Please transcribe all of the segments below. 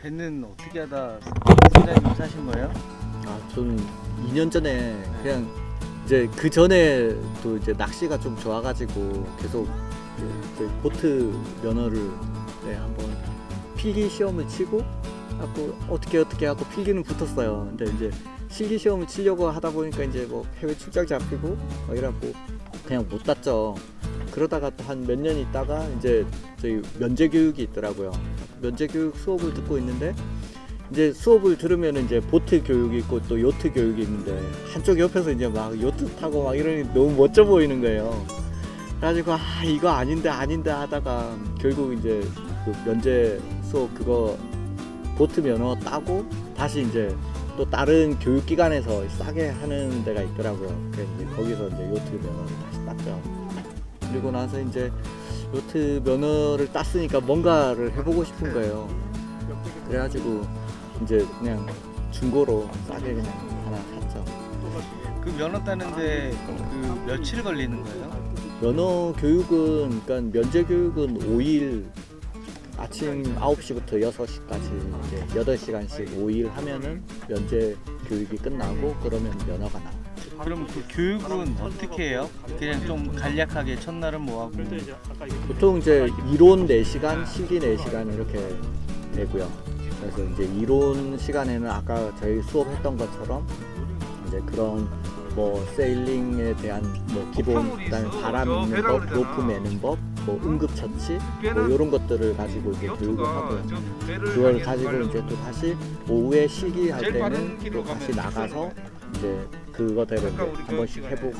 배는 어떻게 하다 사장님 사신 거예요? 아, 저는 2년 전에 그냥 이제 그 전에 또 이제 낚시가 좀 좋아가지고 계속 그 저희 보트 면허를 네, 한번 필기 시험을 치고 하고 어떻게 어떻게 하고 필기는 붙었어요. 근데 이제 실기 시험을 치려고 하다 보니까 이제 뭐 해외 출장 잡히고 막 이래갖고 그냥 못 땄죠. 그러다가 또한몇 년 있다가 이제 저희 면제 교육이 있더라고요. 면제 교육 수업을 듣고 있는데 이제 수업을 들으면 이제 보트 교육이 있고 또 요트 교육이 있는데 한쪽 옆에서 이제 막 요트 타고 막 이러니 너무 멋져 보이는 거예요. 그래가지고 아 이거 아닌데 아닌데 하다가 결국 이제 그 면제 수업 그거 보트 면허 따고 다시 이제 또 다른 교육기관에서 싸게 하는 데가 있더라고요. 그래서 이제 거기서 이제 요트 면허를 다시 땄죠. 그리고 나서 이제 요트 면허를 땄으니까 뭔가를 해보고 싶은 거예요. 그래가지고 이제 그냥 중고로 싸게 그냥 하나 샀죠. 그 면허 따는데 그 며칠 걸리는 거예요? 면허 교육은 그러니까 면제 교육은 5일 아침 9시부터 6시까지 이제 8시간씩 5일 하면은 면제 교육이 끝나고 그러면 면허가 나와요. 그럼 그 교육은 어떻게 해요? 그냥 좀 간략하게 첫날은 뭐 하고 보통 이제 이론 4시간, 실기 4시간 이렇게 되고요. 그래서 이제 이론 시간에는 아까 저희 수업했던 것처럼 이제 그런 뭐 세일링에 대한 뭐 기본 그다음에 바람 있는 법, 로프 매는 법, 뭐 응급 처치 뭐 이런 것들을 가지고 이제 교육을 하고요. 그걸 가지고 이제 또 다시 오후에 실기할 때는 또 다시 나가서 이제 그거대로 이제 한 번씩 해보고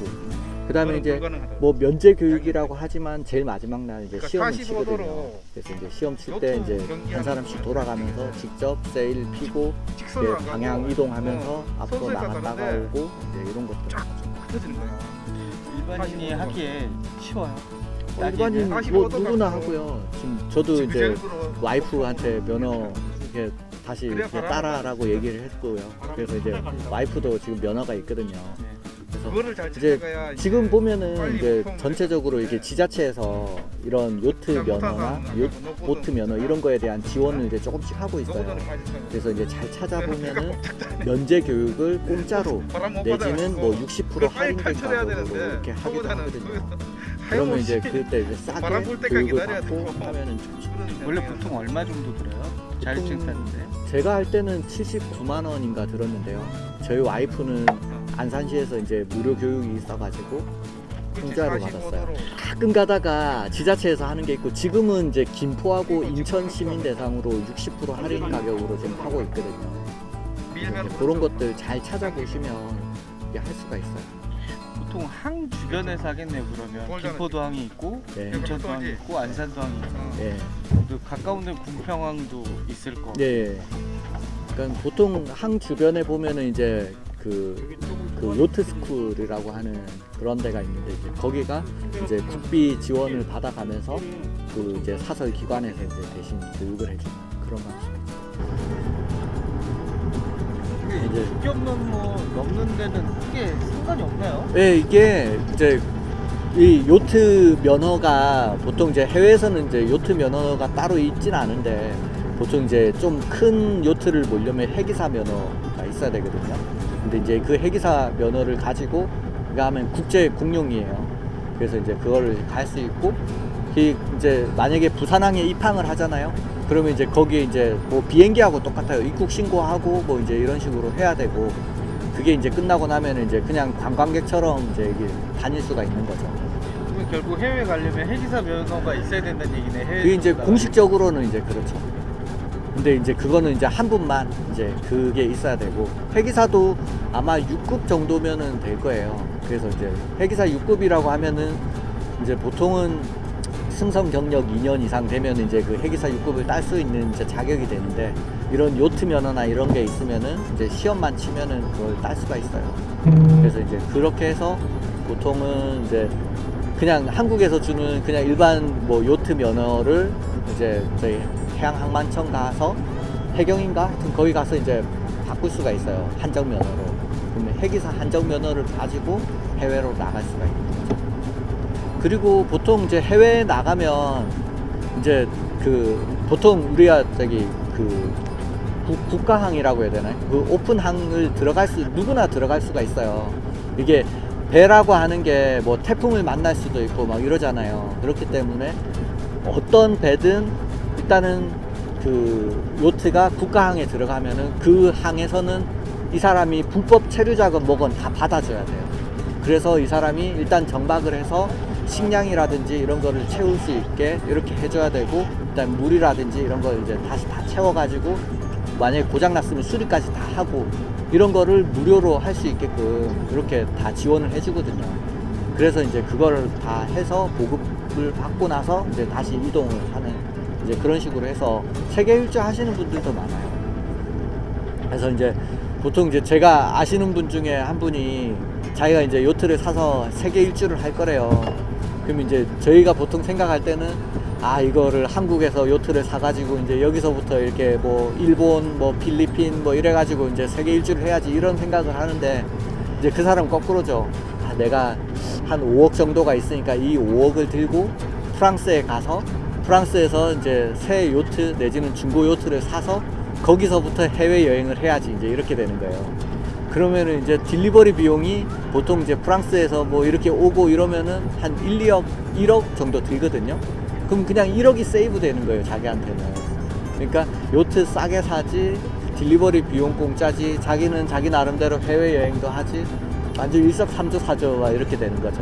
그 다음에 이제 뭐 면제 교육이라고 하지만 제일 마지막 날 이제 시험을 치거든요. 그래서 이제 시험 칠 때 이제 한 사람씩 돌아가면서 직접 세일 피고 이제 방향 이동하면서 앞으로 나갔다가 오고 이제 이런 것들. 일반인이 하기에 쉬워요. 어, 일반인 뭐 누구나 하고요. 지금 저도 이제 와이프한테 면허 이렇게 다시 이렇게 따라라고 얘기를 했고요. 그래서 이제 와이프도 지금 면허가 있거든요. 그래서 그거를 잘 이제 찾아가야 지금 보면은 이제 전체적으로 이렇게 지자체에서 이런 요트 면허나 요, 보트 면허 이런 거에 대한 지원을 이제 조금씩 하고 있어요. 그래서 이제 잘 찾아보면은 면제 교육을 공짜로 내지는 뭐 60% 할인된 가격으로 이렇게 하기도 하거든요. 그러면 이제 그때 이제 싸게 바람 불 때까지 교육을 기다려야 받고 되고. 하면은 좋죠. 원래 보통 얼마 정도 들어요? 자격증 따는데? 제가 할 때는 79만 원인가 들었는데요. 저희 와이프는 안산시에서 이제 무료 교육이 있어가지고 공짜로 받았어요. 가끔 가다가 지자체에서 하는 게 있고 지금은 이제 김포하고 인천 시민 대상으로 60% 할인 가격으로 지금 하고 있거든요. 이제 그런 것들 잘 찾아보시면 이게 할 수가 있어요. 보통 항 주변에서 하겠네요 그러면 김포도 항이 있고 네. 인천도 항이 있고 안산도 항이 있고 예. 또 가까운 데 궁평항도 있을 거 예. 그러니까 보통 항 주변에 보면은 이제 그, 그 요트 스쿨이라고 하는 그런 데가 있는데 이제 거기가 이제 국비 지원을 받아가면서 그 이제 사설 기관에서 이제 대신 교육을 해주는 그런 방식이죠. 이제 국경 넘어 넘는 데는 크게 상관이 없나요? 네, 이게 이제 이 요트 면허가 보통 이제 해외에서는 이제 요트 면허가 따로 있진 않은데 보통 이제 좀 큰 요트를 몰려면 해기사 면허가 있어야 되거든요. 근데 이제 그 해기사 면허를 가지고 그거 하면 국제 공용이에요. 그래서 이제 그거를 갈 수 있고 이 이제 만약에 부산항에 입항을 하잖아요. 그러면 이제 거기에 이제 뭐 비행기하고 똑같아요. 입국 신고하고 뭐 이제 이런 식으로 해야 되고 그게 이제 끝나고 나면 이제 그냥 관광객처럼 이제 이게 다닐 수가 있는 거죠. 그럼 결국 해외 가려면 해기사 면허가 있어야 된다는 얘기네 해외 그게 이제. 공식적으로는 이제 그렇죠. 근데 이제 그거는 이제 한 분만 이제 그게 있어야 되고 회기사도 아마 6급 정도면은 될 거예요. 그래서 이제 회기사 6급이라고 하면은 이제 보통은 승선 경력 2년 이상 되면 이제 그 회기사 6급을 딸 수 있는 이제 자격이 되는데 이런 요트 면허나 이런 게 있으면은 이제 시험만 치면은 그걸 딸 수가 있어요. 그래서 이제 그렇게 해서 보통은 이제 그냥 한국에서 주는 그냥 일반 뭐 요트 면허를 이제 저희 해양항만청 가서 해경인가? 하여튼 거기 가서 이제 바꿀 수가 있어요. 한정 면허로. 그러면 해기사 한정 면허를 가지고 해외로 나갈 수가 있는 거죠 그리고 보통 이제 해외에 나가면 이제 그 보통 우리가 저기 그 국- 국가항이라고 해야 되나요? 그 오픈항을 들어갈 수 누구나 들어갈 수가 있어요. 이게 배라고 하는 게 뭐 태풍을 만날 수도 있고 막 이러잖아요. 그렇기 때문에 어떤 배든 일단은 그 요트가 국가항에 들어가면은 그 항에서는 이 사람이 불법 체류자건 뭐건 다 받아줘야 돼요. 그래서 이 사람이 일단 정박을 해서 식량이라든지 이런 거를 채울 수 있게 이렇게 해줘야 되고 일단 물이라든지 이런 걸 이제 다시 다 채워가지고 만약에 고장 났으면 수리까지 다 하고 이런 거를 무료로 할 수 있게끔 이렇게 다 지원을 해주거든요. 그래서 이제 그거를 다 해서 보급을 받고 나서 이제 다시 이동을 하는 이제 그런 식으로 해서 세계 일주 하시는 분들도 많아요. 그래서 이제 보통 이제 제가 아시는 분 중에 한 분이 자기가 이제 요트를 사서 세계 일주를 할 거래요. 그럼 이제 저희가 보통 생각할 때는 아 이거를 한국에서 요트를 사가지고 이제 여기서부터 이렇게 뭐 일본 뭐 필리핀 뭐 이래가지고 이제 세계 일주를 해야지 이런 생각을 하는데 이제 그 사람 거꾸로죠. 아 내가 한 5억 정도가 있으니까 이 5억을 들고 프랑스에 가서 프랑스에서 이제 새 요트 내지는 중고 요트를 사서 거기서부터 해외 여행을 해야지 이제 이렇게 되는 거예요. 그러면은 이제 딜리버리 비용이 보통 이제 프랑스에서 뭐 이렇게 오고 이러면은 한 1, 2억, 1억 정도 들거든요. 그럼 그냥 1억이 세이브 되는 거예요, 자기한테는. 그러니까 요트 싸게 사지, 딜리버리 비용 공짜지, 자기는 자기 나름대로 해외 여행도 하지, 완전 일석삼조 사조 막 이렇게 되는 거죠.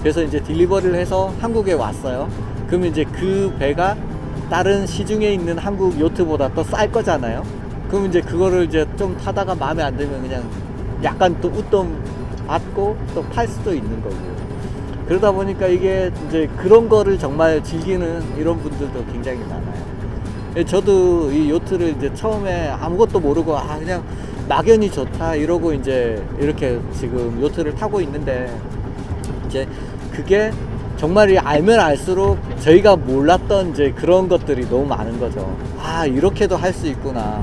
그래서 이제 딜리버리를 해서 한국에 왔어요. 그러면 이제 그 배가 다른 시중에 있는 한국 요트보다 더 쌀 거잖아요. 그럼 이제 그거를 이제 좀 타다가 마음에 안 들면 그냥 약간 또 웃돈 받고 또 팔 수도 있는 거고. 그러다 보니까 이게 이제 그런 거를 정말 즐기는 이런 분들도 굉장히 많아요. 예, 저도 이 요트를 이제 처음에 아무것도 모르고 아 그냥 막연히 좋다 이러고 이제 이렇게 지금 요트를 타고 있는데 이제 그게 정말 이 알면 알수록 저희가 몰랐던 이제 그런 것들이 너무 많은 거죠. 아 이렇게도 할 수 있구나.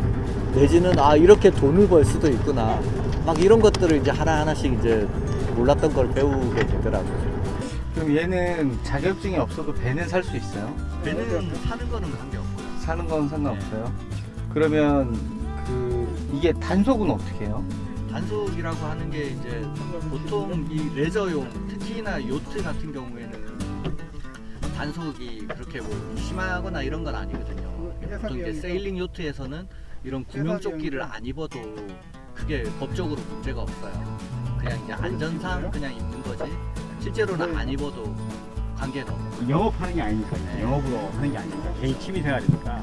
내지는 아 이렇게 돈을 벌 수도 있구나. 막 이런 것들을 이제 하나 하나씩 이제 몰랐던 걸 배우게 되더라고요. 그럼 얘는 자격증이 없어도 배는 살 수 있어요? 배는 사는 거는 관계없고요. 사는 건 상관없어요. 그러면 그 이게 단속은 어떻게 해요? 단속이라고 하는 게 이제 보통 이 레저용 특히나 요트 같은 경우에는 단속이 그렇게 뭐 심하거나 이런 건 아니거든요. 보통 이제 세일링 요트에서는 이런 구명조끼를 안 입어도 그게 법적으로 문제가 없어요. 그냥 이제 안전상 그냥 입는 거지. 실제로는 안 입어도 관계는 없고. 영업하는 게 아니니까 영업으로 하는 게 아니니까. 개인 취미 생활이니까